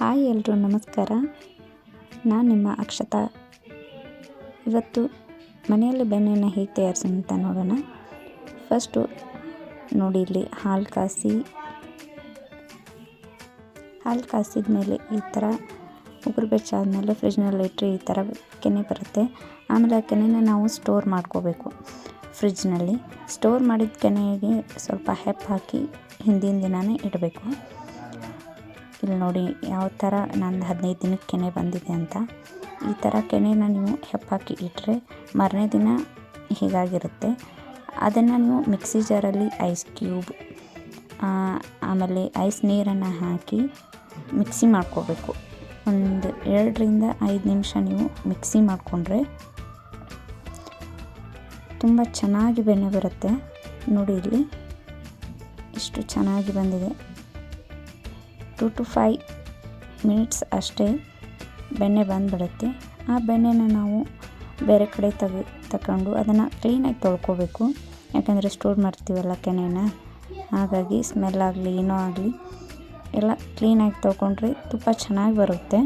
Hi ಎಲ್ಲರೂ ನಮಸ್ಕಾರ. ನಾನು ನಿಮ್ಮ ಅಕ್ಷತಾ. ಇವತ್ತು ಮನೆಯಲ್ಲಿ ಬೆಣ್ಣೆನ ಹೇಗೆ ತಯಾರಿಸೋಣ ಅಂತ ನೋಡೋಣ. ಫಸ್ಟು ನೋಡಿ ಇಲ್ಲಿ ಹಾಲು ಕಾಸಿ. ಹಾಲು ಕಾಸಿದ ಮೇಲೆ ಈ ಥರ ಉಗುರು ಬೆಚ್ಚಾದಮೇಲೆ ಫ್ರಿಜ್ನಲ್ಲಿ ಇಟ್ಟರೆ ಈ ಥರ ಕೆನೆ ಬರುತ್ತೆ. ಆಮೇಲೆ ಆ ಕೆನೆನ ನಾವು ಸ್ಟೋರ್ ಮಾಡ್ಕೋಬೇಕು ಫ್ರಿಜ್ನಲ್ಲಿ. ಸ್ಟೋರ್ ಮಾಡಿದ ಕೆನೆಗೆ ಸ್ವಲ್ಪ ಹೆಪ್ಪು ಹಾಕಿ ಹಿಂದಿನ ದಿನವೇ ಇಡಬೇಕು. ಇಲ್ಲಿ ನೋಡಿ ಯಾವ ಥರ ನಂದು ಹದಿನೈದು ದಿನಕ್ಕೆ ಕೆನೆ ಬಂದಿದೆ ಅಂತ. ಈ ಥರ ಕೆನೆನ ನೀವು ಹೆಪ್ಪಾಕಿ ಇಟ್ಟರೆ ಮಾರನೇ ದಿನ ಹೀಗಾಗಿರುತ್ತೆ. ಅದನ್ನು ನೀವು ಮಿಕ್ಸಿ ಜಾರಲ್ಲಿ ಐಸ್ ಕ್ಯೂಬ್ ಆಮೇಲೆ ಐಸ್ ನೀರನ್ನು ಹಾಕಿ ಮಿಕ್ಸಿ ಮಾಡ್ಕೋಬೇಕು. ಒಂದು ಎರಡರಿಂದ ಐದು ನಿಮಿಷ ನೀವು ಮಿಕ್ಸಿ ಮಾಡಿಕೊಂಡ್ರೆ ತುಂಬ ಚೆನ್ನಾಗಿ ಬೆಣ್ಣೆ ಬರುತ್ತೆ. ನೋಡಿ ಇಲ್ಲಿ ಇಷ್ಟು ಚೆನ್ನಾಗಿ ಬಂದಿದೆ. ಟು ಟು ಫೈ ಮಿನಿಟ್ಸ್ ಅಷ್ಟೇ ಬೆಣ್ಣೆ ಬಂದುಬಿಡುತ್ತೆ. ಆ ಬೆಣ್ಣೆನ ನಾವು ಬೇರೆ ಕಡೆ ತೆಗೆ ತಗೊಂಡು ಅದನ್ನು ಕ್ಲೀನಾಗಿ ತೊಳ್ಕೊಬೇಕು. ಯಾಕಂದರೆ ಸ್ಟೋರ್ ಮಾಡ್ತೀವಲ್ಲ ಕೆನೆನ? ಹಾಗಾಗಿ ಸ್ಮೆಲ್ ಆಗಲಿ, ಏನೋ ಆಗಲಿ, ಎಲ್ಲ ಕ್ಲೀನಾಗಿ ತೊಗೊಂಡ್ರೆ ತುಪ್ಪ ಚೆನ್ನಾಗಿ ಬರುತ್ತೆ.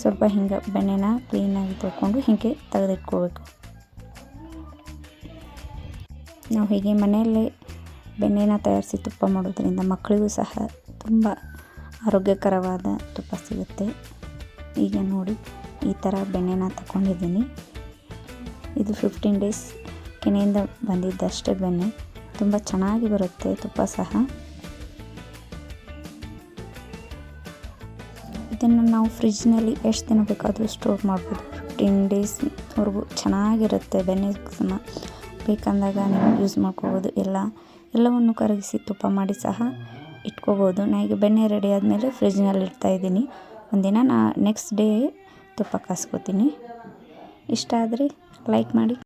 ಸ್ವಲ್ಪ ಹಿಂಗೆ ಬೆಣ್ಣೆನ ಕ್ಲೀನಾಗಿ ತೊಗೊಂಡು ಹೀಗೆ ತೆಗೆದಿಟ್ಕೋಬೇಕು. ನಾವು ಹೀಗೆ ಮನೆಯಲ್ಲೇ ಬೆಣ್ಣೆನ ತಯಾರಿಸಿ ತುಪ್ಪ ಮಾಡೋದ್ರಿಂದ ಮಕ್ಕಳಿಗೂ ಸಹ ತುಂಬ ಆರೋಗ್ಯಕರವಾದ ತುಪ್ಪ ಸಿಗುತ್ತೆ. ಈಗ ನೋಡಿ, ಈ ಥರ ಬೆಣ್ಣೆನ ತಗೊಂಡಿದ್ದೀನಿ ಇದು ಫಿಫ್ಟೀನ್ ಡೇಸ್ ಕೆನೆಯಿಂದ ಬಂದಿದ್ದಷ್ಟೇ ಬೆಣ್ಣೆ. ತುಂಬ ಚೆನ್ನಾಗಿ ಬರುತ್ತೆ ತುಪ್ಪ ಸಹ. ಇದನ್ನು ನಾವು ಫ್ರಿಜ್ನಲ್ಲಿ ಎಷ್ಟು ದಿನ ಬೇಕಾದರೂ ಸ್ಟೋರ್ ಮಾಡ್ಬೋದು. ಫಿಫ್ಟೀನ್ ಡೇಸ್ವರೆಗೂ ಚೆನ್ನಾಗಿರುತ್ತೆ ಬೆಣ್ಣೆ ಬೇಕಂದಾಗ ನೀವು ಯೂಸ್ ಮಾಡ್ಕೋಬೋದು. ಎಲ್ಲ, ಎಲ್ಲವನ್ನು ಕರಗಿಸಿ ತುಪ್ಪ ಮಾಡಿ ಸಹ ಇಟ್ಕೋಬೋದು. ನಾ ಈಗ ಬೆಣ್ಣೆ ರೆಡಿ ಆದಮೇಲೆ ಫ್ರಿಜ್ನಲ್ಲಿ ಇಡ್ತಾಯಿದ್ದೀನಿ ಒಂದಿನ ನಾ ನೆಕ್ಸ್ಟ್ ಡೇ ತುಪ್ಪ ಕಾಸ್ಕೋತೀನಿ. ಇಷ್ಟ ಆದರೆ ಲೈಕ್ ಮಾಡಿ.